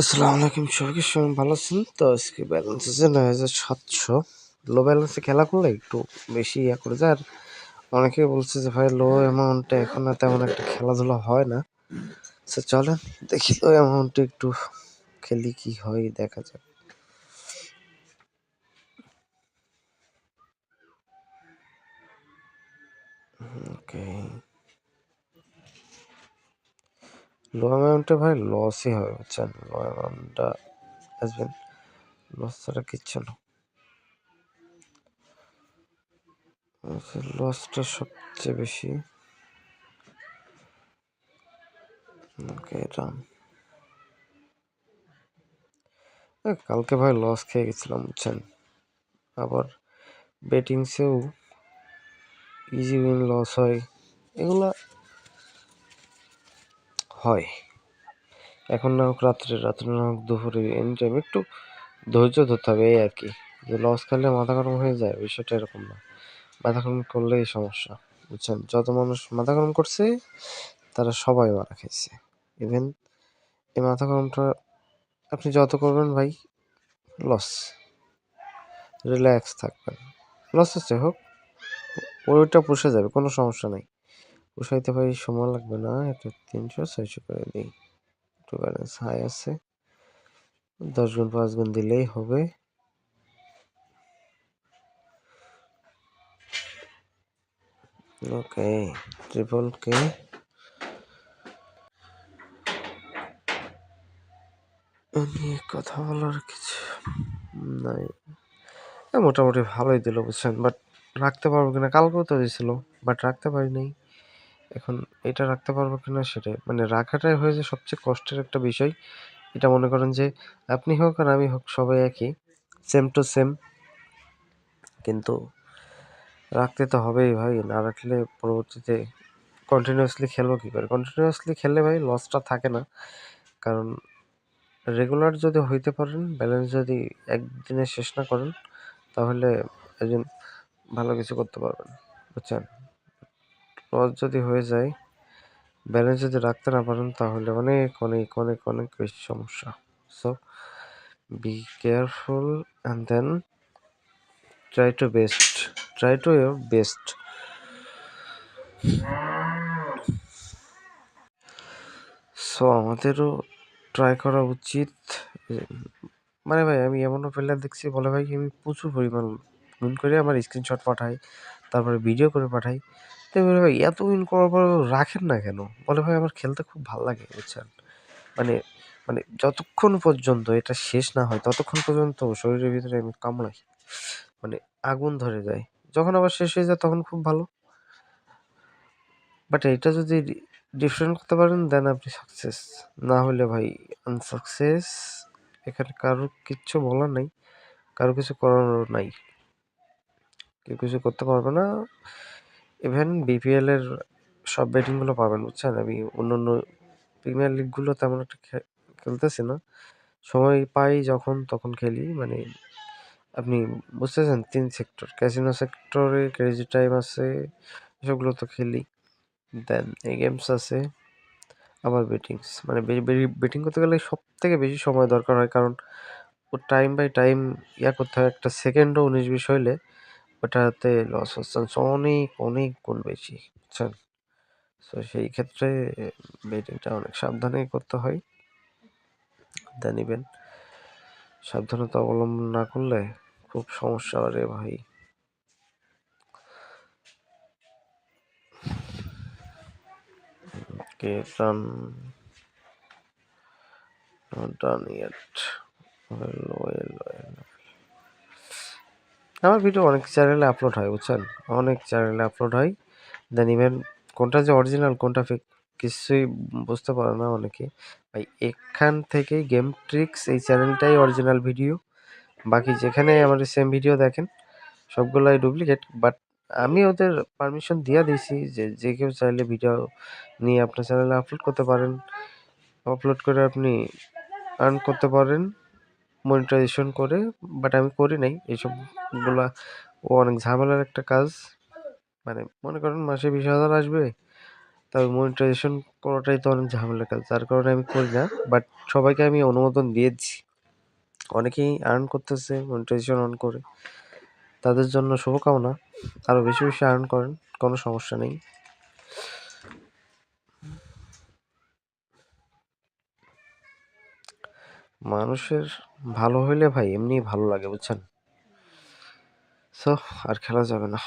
আসসালামু আলাইকুম, সবাইকে সবাই ভালো আছেন? তো আজকে ব্যালেন্স আছে নয় হাজার সাতশো। লো ব্যালেন্সে খেলা করলে একটু বেশি ইয়া করে যায়। আর অনেকে বলছে যে, ভাই লো অ্যামাউন্টে এখন আর তেমন একটা খেলাধুলা হয় না। সে চলেন দেখি লো অ্যামাউন্টে একটু খেলি কি হয়, দেখা যাক। ওকে লো অ্যামাউন্টে ভাই লসই হবে, বুঝছেন? লো অ্যামাউন্টটা আসবেন লস ছাড়া কিচ্ছু না। লসটা সবচেয়ে বেশি। কালকে ভাই লস খেয়ে গেছিলাম, বুঝছেন? আবার বেটিংসেও ইজি উইন লস হয়। এগুলা হয়। এখন না হোক রাত্রে রাত্রে না হোক দুপুরে এনি টাইম একটু ধৈর্য ধরতে হবে, এই আর কি যে লস খেলে মাথা গরম হয়ে যায়, বিষয়টা এরকম না। মাথা গরম করলেই সমস্যা, বুঝছেন? যত মানুষ মাথা গরম করছে, তারা সবাই মারা খাইছে। ইভেন এই মাথা গরমটা আপনি যত করবেন ভাই লস রিল্যাক্স থাকবেন। লস হচ্ছে হোক, ওইটা পুষে যাবে, কোনো সমস্যা নাই। পুষাইতে পারি, সময় লাগবে না। এটা তিনশো, ছয়শো করে দিই। একটু ব্যালেন্স হাই আছে। দশ গুণ, পাঁচ গুণ দিলেই হবে। ওকে ট্রিপল কে নিয়ে কথা বলার কিছু নাই। মোটামুটি ভালোই দিল, বুঝছেন? বাট রাখতে পারব কিনা? কালকেও তো দিয়েছিল বাট রাখতে পারি নাই। এখন এটা রাখতে পারব কিনা সেটাই। মানে রাখাটাই হয়েছে সবচেয়ে কষ্টের একটা বিষয়। এটা মনে করেন যে আপনি হোক আর আমি হোক সবাই একই সেম টু সেম কিন্তু রাখতে তো হবেই ভাই, না রাখলে পরবর্তীতে কন্টিনিউয়াসলি খেলব কী করে? কন্টিনিউয়াসলি খেললে ভাই লসটা থাকে না। কারণ রেগুলার যদি হইতে পারেন ব্যালেন্স যদি একদিনে শেষ না করেন, তাহলে একজন ভালো কিছু করতে পারবেন। বুঝছেন? লস যদি হয়ে যায় ব্যালেন্স যদি রাখতে না পারেন, তাহলে অনেক অনেক অনেক অনেক বেশি সমস্যা। So be careful and then try to best try to your best so আমাদেরও ট্রাই করা উচিত। মানে ভাই, আমি এমনও প্লেয়ার দেখছি, বলে ভাই, আমি প্রচুর পরিমাণ উইন করে আমার স্ক্রিনশট পাঠাই। তারপরে ভিডিও করে পাঠাই। তো বলে, ভাই এত উইন করার পর রাখেন না কেন? বলে, ভাই, আমার খেলতে খুব ভালো লাগে, বুঝছেন? মানে মানে যতক্ষণ পর্যন্ত এটা শেষ না হয়, ততক্ষণ পর্যন্ত শরীরের ভিতরে আমি কামড়াই। মানে আগুন ধরে যায়। যখন আবার শেষ হয়ে যায়, তখন খুব ভালো। বাট এটা যদি ডিফারেন্ট করতে পারেন দেন আপনি সাকসেস না হলে ভাই আনসাকসেস এখানে কারোর কিচ্ছু বলার নাই। কারও কিছু করার নাই। কেউ কিছু করতে পারবে না। ইভেন বিপিএল এর সব ব্যাটিংগুলো পাবেন, বুঝছেন? আমি অন্য অন্য প্রিমিয়ার লিগগুলো তেমন একটা খেলতেছি না। সময় পাই যখন তখন খেলি। মানে আপনি বুঝতেছেন, তিন সেক্টর ক্যাসিনো সেক্টরে ক্রেজি টাইম আছে, এসবগুলো তো খেলি। দেন এই গেমস আছে, আবার বেটিংস মানে বেটিং করতে গেলে সব থেকে বেশি সময় দরকার হয়। কারণ ও টাইম বাই টাইম ইয়া করতে হয়, একটা সেকেন্ডও উনিশ বিশ হইলে ওটাতে লস হচ্ছে। অনেক অনেক গুণ বেশি বুঝছেন? তো সেই ক্ষেত্রে বেটিংটা অনেক সাবধানে করতে হয়। দেন সাবধানতা অবলম্বন না করলে খুব সমস্যা রে ভাই। Yet. Well, well, well. আমার ভিডিও অনেক চ্যানেলে আপলোড হয়, বুঝছেন? অনেক চ্যানেলে আপলোড হয়। দেন ইভেন কোনটা যে অরিজিনাল কোনটা ফেক কিছুই বুঝতে পারে না অনেকে। ভাই, এখান থেকেই গেম ট্রিক্স এই চ্যানেলটাই অরিজিনাল ভিডিও বাকি যেখানে আমার সেম ভিডিও দেখেন, সবগুলাই ডুপ্লিকেট বাট আমি ওদের পারমিশন দিয়ে দিয়েছি যে যে কেউ চাইলে ভিডিও নিয়ে আপনার চ্যানেলে আপলোড করতে পারেন। আপলোড করে আপনি আর্ন করতে পারেন মনিটাইজেশন করে বাট আমি করি নাই। এইসবগুলা ও অনেক ঝামেলার একটা কাজ। মানে মনে করেন মাসে বিশ হাজার আসবে, তবে মনিটাইজেশন করাটাই তো অনেক ঝামেলার কাজ, যার কারণে আমি করি না বাট সবাইকে আমি অনুমোদন দিয়েছি। অনেকেই আর্ন করতেছে মনিটাইজেশন অন করে। তাদের জন্য শুভকামনা আরও বেশি বেশি আর্ন করেন, কোনো সমস্যা নেই। মানুষের ভালো হইলে ভাই, এমনিই ভালো লাগে, বুঝছেন? সো আর খেলা যাবে না।